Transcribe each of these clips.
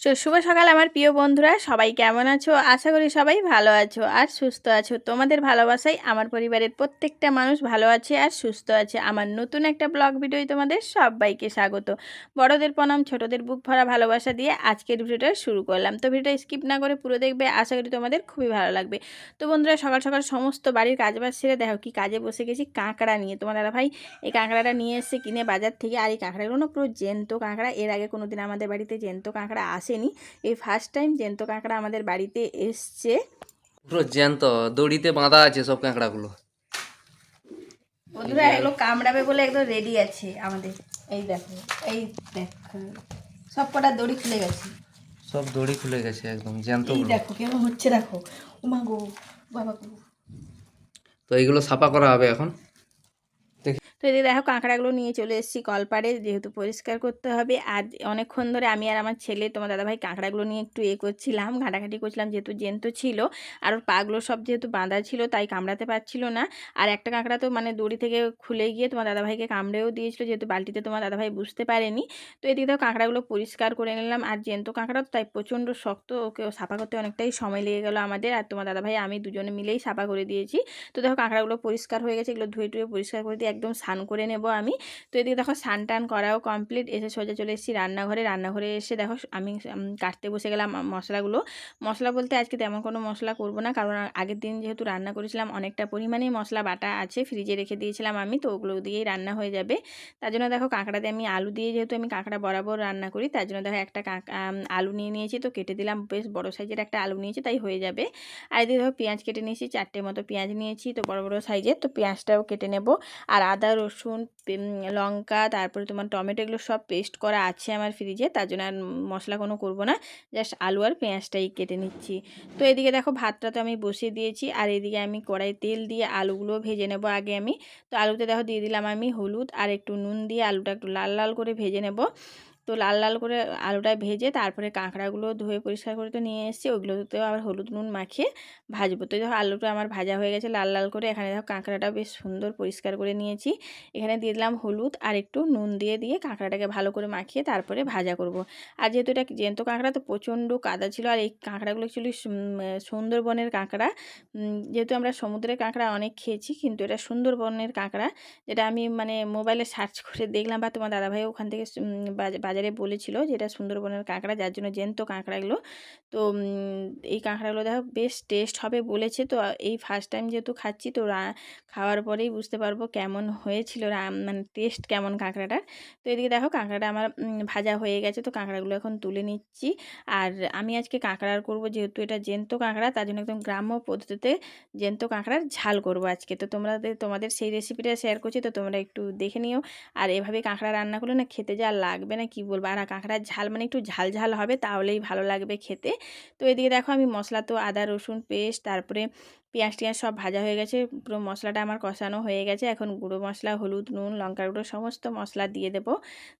So, শুভ সকাল আমার প্রিয় বন্ধুরা। সবাই কেমন আছো? আশা করি সবাই ভালো আছো আর সুস্থ আছো। তোমাদের ভালোবাসায় আমার পরিবারের প্রত্যেকটা মানুষ ভালো আছে আর সুস্থ আছে। আমার নতুন একটা ব্লগ ভিডিও তোমাদের সবাইকে স্বাগত। বড়দের প্রণাম, ছোটদের বুক ভরা ভালোবাসা দিয়ে আজকের ভিডিওটা শুরু করলাম। তো ভিডিওটা স্কিপ না করে পুরো দেখবে, আশা করি তোমাদের খুবই ভালো লাগবে। তো বন্ধুরা, সকাল সকাল সমস্ত বাড়ির কাজবাজ সেরে দেখো কি কাজে বসে গেছি কাঁকড়া নিয়ে। তোমার দাদা ভাই এই কাঁকড়াটা নিয়ে এসে কিনে বাজার থেকে। আর এই কাঁকড়াগুলো পুরো জ্যান্ত কাঁকড়া। এর আগে কোনো দিন আমাদের বাড়িতে জ্যান্ত কাঁকড়া আসেনি। এই ফার্স্ট টাইম জ্যান্ত কাঁকড়া আমাদের বাড়িতে এসছে। পুরো জ্যান্ত দড়িতে বাঁধা আছে সব কাঁকড়াগুলো। বন্ধুরা এগুলো কামড়াবে বলে একদম রেডি আছে আমাদের। এই দেখো এই দেখো। সব কটা দড়ি খুলে গেছে। সব দড়ি খুলে গেছে একদম জ্যান্ত এই দেখো কেমন হচ্ছে দেখো। উমা গো বাবা গো। তো এইগুলো সাফা করা হবে এখন? এদিকে দেখো কাঁকড়াগুলো নিয়ে চলে এসেছি কলপাড়ে, যেহেতু পরিষ্কার করতে হবে। আর অনেকক্ষণ ধরে আমি আর আমার ছেলে, তোমার দাদাভাই কাঁকড়াগুলো নিয়ে একটু এ করছিলাম, ঘাটাঘাটি করছিলাম, যেহেতু জেন্ত ছিল। আর ওর পাগুলো সব যেহেতু বাঁধা ছিল, তাই কামড়াতে পারছিল না। আর একটা কাঁকড়া তো মানে দড়ি থেকে খুলে গিয়ে তোমার দাদাভাইকে কামড়েও দিয়েছিল, যেহেতু বালতিতে তোমার দাদাভাই বুঝতে পারেনি। তো এদিকে দেখো কাঁকড়াগুলো পরিষ্কার করে নিলাম। আর জেন্ত কাঁকড়া তো তাই প্রচণ্ড শক্ত, ওকে সাফা করতে অনেকটাই সময় লেগে গেলো আমাদের। আর তোমার দাদাভাই, আমি দুজনে মিলেই সাফা করে দিয়েছি। তো দেখো কাঁকড়াগুলো পরিষ্কার হয়ে গেছে, এগুলো ধুয়ে টুয়ে পরিষ্কার করে দিয়ে একদম স্নান করে নেব আমি। তো এদিকে দেখো স্নান টান করাও কমপ্লিট এসে সোজা চলে এসেছি রান্নাঘরে। রান্নাঘরে এসে দেখো আমি কাটতে বসে গেলাম মশলাগুলো। মশলা বলতে আজকে তেমন কোনো মশলা করব না, কারণ আগের দিন যেহেতু রান্না করেছিলাম, অনেকটা পরিমাণেই মশলা বাটা আছে ফ্রিজে রেখে দিয়েছিলাম আমি, তো ওগুলো দিয়েই রান্না হয়ে যাবে। তার জন্য দেখো কাঁকড়াতে আমি আলু দিয়ে যেহেতু আমি কাঁকড়া বরাবর রান্না করি, তার জন্য দেখো একটা আলু নিয়ে নিয়েছি, তো কেটে দিলাম, বেশ বড় সাইজের একটা আলু নিয়েছি, তাই হয়ে যাবে। আর এদিকে দেখো পেঁয়াজ কেটে নিয়েছি, চারটে মতো পেঁয়াজ নিয়েছি, তো বড় বড় সাইজের, তো পেঁয়াজটাও কেটে নেব। আর আদা রসুন লঙ্কা, তারপরে তোমার টমেটো এগুলো সব পেস্ট করা আছে আমার ফ্রিজে তার জন্য আর মশলা কোনো করব না। জাস্ট আলু আর পেঁয়াজটাই কেটে নিচ্ছি। তো এদিকে দেখো ভাতটা তো আমি বসিয়ে দিয়েছি, আর এদিকে আমি কড়াই তেল দিয়ে আলুগুলো ভেজে নেব আগে আমি। তো আলুতে দেখো দিয়ে দিলাম আমি হলুদ, আর একটু নুন দিয়ে আলুটা একটু লাল লাল করে ভেজে নেব। তো লাল লাল করে আলুটা ভেজে তারপরে কাঁকড়াগুলো ধুয়ে পরিষ্কার করে তো নিয়ে এসেছি। ওগুলোতেও আবার হলুদ নুন মাখিয়ে ভাজবো। তো দেখো আলুটা আমার ভাজা হয়ে গেছে লাল লাল করে। এখানে দেখো কাঁকড়াটা বেশ সুন্দর পরিষ্কার করে নিয়েছি। এখানে দিয়ে দিলাম হলুদ আর একটু নুন দিয়ে দিয়ে কাঁকড়াটাকে ভালো করে মাখিয়ে তারপরে ভাজা করব। আর যেহেতু এটা জ্যান্ত কাঁকড়া তো প্রচণ্ড কাদা ছিল আর এই কাঁকড়াগুলো অ্যাকচুয়ালি সুন্দরবনের কাঁকড়া। যেহেতু আমরা সমুদ্রের কাঁকড়া অনেক খেয়েছি কিন্তু এটা সুন্দরবনের কাঁকড়া। যেটা আমি মানে মোবাইলে সার্চ করে দেখলাম বা তোমার দাদাভাই ওখান থেকে উম, বাজ- বাজারে বলেছিল যে, এটা সুন্দরবনের কাঁকড়া, যার জন্য জ্যান্ত কাঁকড়াগুলো। তো এই কাঁকড়াগুলো দেখো বেশ টেস্ট হবে বলেছে। তো, এই ফার্স্ট টাইম যেহেতু খাচ্ছি, তো খাওয়ার পরেই বুঝতে পারব কেমন হয়েছিল মানে টেস্ট কেমন কাঁকড়াটার। তো, এদিকে দেখো কাঁকড়াটা আমার ভাজা হয়ে গেছে। তো, কাঁকড়াগুলো এখন তুলে নিচ্ছি। আর আমি আজকে কাঁকড়ার করব, যেহেতু এটা জ্যান্ত কাঁকড়া, তার জন্য একদম গ্রাম্য পদ্ধতিতে জ্যান্ত কাঁকড়ার ঝাল করব আজকে। তো তোমরা তোমাদের সেই রেসিপিটা শেয়ার করছি, তো তোমরা একটু দেখে নিও। আর এভাবে কাঁকড়া রান্না করলে না খেতে যা লাগবে না, কি বলব? আর কাঁকড়ার ঝাল মানে একটু ঝাল ঝাল হবে, তাহলেই ভালো লাগবে খেতে। তো এদিকে দেখো আমি মশলা তো আদা, রসুন, পেস্ট, তারপরে পেঁয়াজ টিয়াজ সব ভাজা হয়ে গেছে, পুরো মশলাটা আমার কষানো হয়ে গেছে। এখন গুঁড়ো মশলা, হলুদ, নুন লঙ্কা গুঁড়ো সমস্ত মশলা দিয়ে দেবো।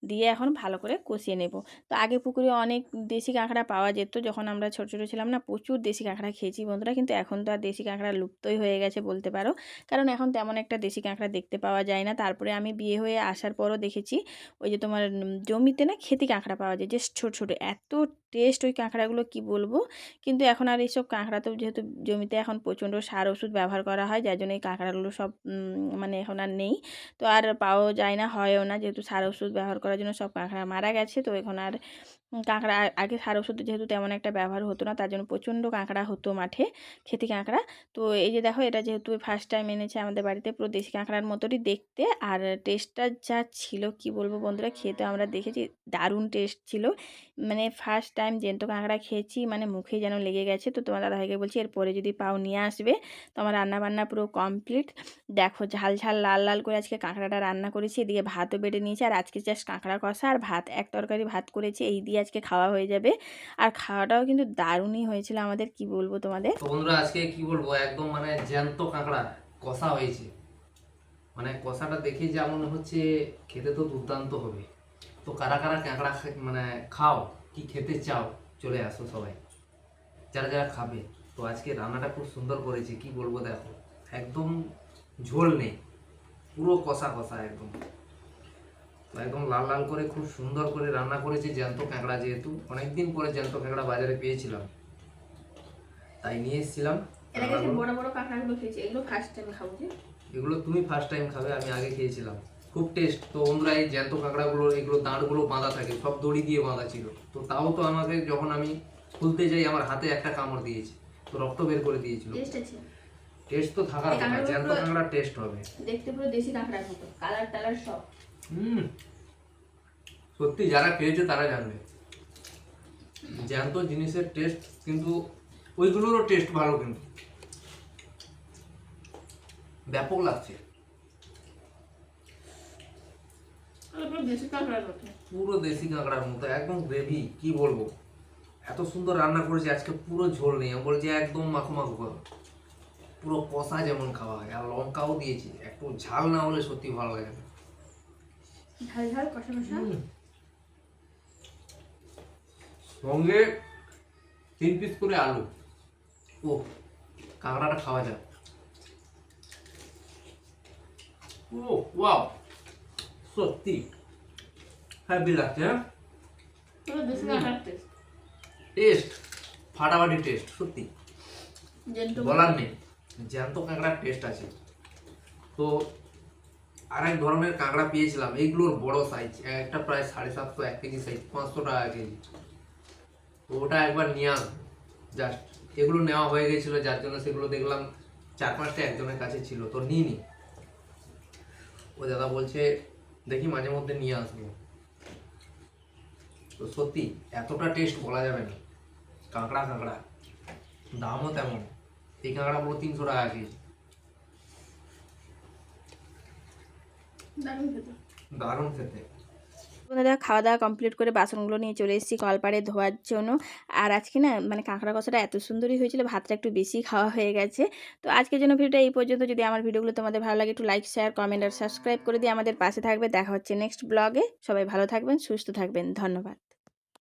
দিয়ে এখন ভালো করে কষিয়ে নেব। তো আগে পুকুরে অনেক দেশি কাঁকড়া পাওয়া যেত, যখন আমরা ছোটো ছোটো ছিলাম না, প্রচুর দেশি কাঁকড়া খেয়েছি বন্ধুরা। কিন্তু এখন তো আর দেশি কাঁকড়া লুপ্তই হয়ে গেছে বলতে পারো। কারণ এখন তেমন একটা দেশি কাঁকড়া দেখতে পাওয়া যায় না। তারপরে আমি বিয়ে হয়ে আসার পরও দেখেছি, ওই যে তোমার জমিতে না খেতি কাঁকড়া পাওয়া যায় যে ছোটো ছোটো। এত টেস্ট ওই কাঁকড়াগুলো কি বলব? কিন্তু এখন আর এইসব কাঁকড়া তো যেহেতু জমিতে এখন প্রচণ্ড সার ওষুধ ব্যবহার করা হয়, যার জন্য এই কাঁকড়াগুলো সব মানে এখন আর নেই। তো আর পাওয়াও যায় না, হয়ও না, যেহেতু সার ওষুধ ব্যবহার করার জন্য সব কাঁকড়া মারা গেছে। তো এখন আর কাঁকড়া আগে সার ওষুধ যেহেতু তেমন একটা ব্যবহার হতো না, তার জন্য প্রচণ্ড কাঁকড়া হতো মাঠে, খেতি কাঁকড়া। তো এই যে দেখো, এটা যেহেতু ফার্স্ট টাইম এনেছে আমাদের বাড়িতে, পুরো দেশি কাঁকড়ার মতোই দেখতে। আর টেস্টটা যা ছিল, কি বলব বন্ধুরা খেতে আমরা দেখেছি, দারুণ টেস্ট ছিল। মানে ফার্স্ট টাইম জ্যান্ত কাঁকড়া খেয়েছি মানে মুখে যেন লেগে গেছে। তো তোমার দাদা দাদাভাইকে বলছি, এরপরে যদি পাও, নিয়ে আসবে। তো আমার রান্না বান্না পুরো কমপ্লিট দেখো ঝাল ঝাল, লাল লাল করে আজকে কাঁকড়াটা রান্না করেছি, এদিকে ভাতও বেটে নিয়েছি, আর আজকে জাস্ট কাঁকড়া কষা আর ভাত, এক তরকারি ভাত করেছি, এই দিয়ে আজকে খাওয়া হয়ে যাবে। আর খাওয়াটাও কিন্তু দারুণই হয়েছিল আমাদের, কি বলব তোমাদের? বন্ধুরা, আজকে কি বলব, একদম মানে জ্যান্ত কাঁকড়া কষা হয়েছে। মানে কষাটা দেখে যা মনে হচ্ছে খেতে তো দুর্দান্ত হবে। তো কারা কারা কাঁকড়া মানে খাও, কি খেতে চাও, চলে আসো সবাই। যারা যারা খাবে। তো আজকে রান্নাটা খুব সুন্দর করেছে কি বলব দেখো একদম ঝোল নেই পুরো কষা কষা একদম। তো একদম লাল লাল করে খুব সুন্দর করে রান্না করেছি জ্যান্ত কাঁকড়া যেহেতু অনেকদিন পরে জ্যান্ত কাঁকড়া বাজারে পেয়েছিলাম। তাই নিয়ে এসেছিলাম। এর আগে যে বড় বড় কাঁকড়াগুলো খেয়েছি এগুলো ফার্স্ট টাইম খাব এগুলো তুমি ফার্স্ট টাইম খাবে আমি আগে খেয়েছিলাম। খুব টেস্ট তো বন্ধুরা এই জ্যান্ত কাঁকড়াগুলো এগুলো দাঁড়গুলো বাঁধা থাকে সব দড়ি দিয়ে বাঁধা ছিল। তো তাও তো আমাকে যখন আমি খুলতে যাই আমার হাতে একটা কামড় দিয়েছে। রক্ত বের করে দিয়েছিল। টেস্ট আছে। টেস্ট তো থাকার কথা জ্যান্ত কাঁকড়া টেস্ট হবে। দেখতে পুরো দেশি কাঁকড়ার মতো কালার টালার সব। হুম। সত্যি যারা খেয়েছে তারা জানবে। জ্যান্ত জিনিসের টেস্ট কিন্তু ওইগুলোরও টেস্ট ভালো কিন্তু। ব্যাপক লাগছে। পুরো দেশি কাঁকড়ার মতো। পুরো দেশি কাঁকড়ার মতো একদম গ্রেভি কি বলব? এত সুন্দর রান্না করেছি আজকে পুরো ঝোল নেই। আমি বলছি একদম মাখো মাখো করো পুরো কষা যেমন খাওয়া হয় আর লঙ্কাও দিয়েছি। একটু ঝাল না হলে সত্যি ভালো লাগে না। ঝাল ঝাল কষা কষা? সঙ্গে তিন পিস করে আলু। ও কাঁকড়াটা খাওয়া যাক। ও ওয়াও। সত্যি। হ্যাপি লাগছে হ্যাঁ? টেস্ট ফাটাফাটি টেস্ট সত্যি। বলার নেই জ্যান্ত কাঁকড়ার টেস্ট আছে। তো আরেক ধরনের কাঁকড়া পেয়েছিলাম এইগুলোর বড় সাইজ একটা প্রায় সাড়ে সাতশো এক কেজি সাইজ পাঁচশো টাকা কেজি। তো ওটা একবার নিয়ে জাস্ট এগুলো নেওয়া হয়ে গেছিল যার জন্য সেগুলো দেখলাম চার পাঁচটা একজনের কাছে ছিল তো নিইনি ও দাদা বলছে দেখি মাঝে মধ্যে নিয়ে আসব। তো সত্যি এতটা টেস্ট বলা যাবে না। কাঁকড়া কাঁকড়া। দামও তেমন। এই কাঁকড়াগুলো তিনশো টাকা কেজি। দারুণ খেতে। দারুণ খেতে। বন্ধুরা খাওয়া দাওয়া কমপ্লিট করে বাসনগুলো নিয়ে চলে এসেছি কলপাড়ে ধোয়ার জন্য। আর আজকে না মানে কাঁকড়া কষাটা এত সুন্দরই হয়েছিল ভাতটা একটু বেশি খাওয়া হয়ে গেছে। তো আজকের জন্য ভিডিওটা এই পর্যন্ত। যদি আমার ভিডিওগুলো তোমাদের ভালো লাগে একটু লাইক শেয়ার কমেন্ট আর সাবস্ক্রাইব করে দিয়ে আমাদের পাশে থাকবে। দেখা হচ্ছে নেক্সট ব্লগে সবাই ভালো থাকবেন সুস্থ থাকবেন। ধন্যবাদ।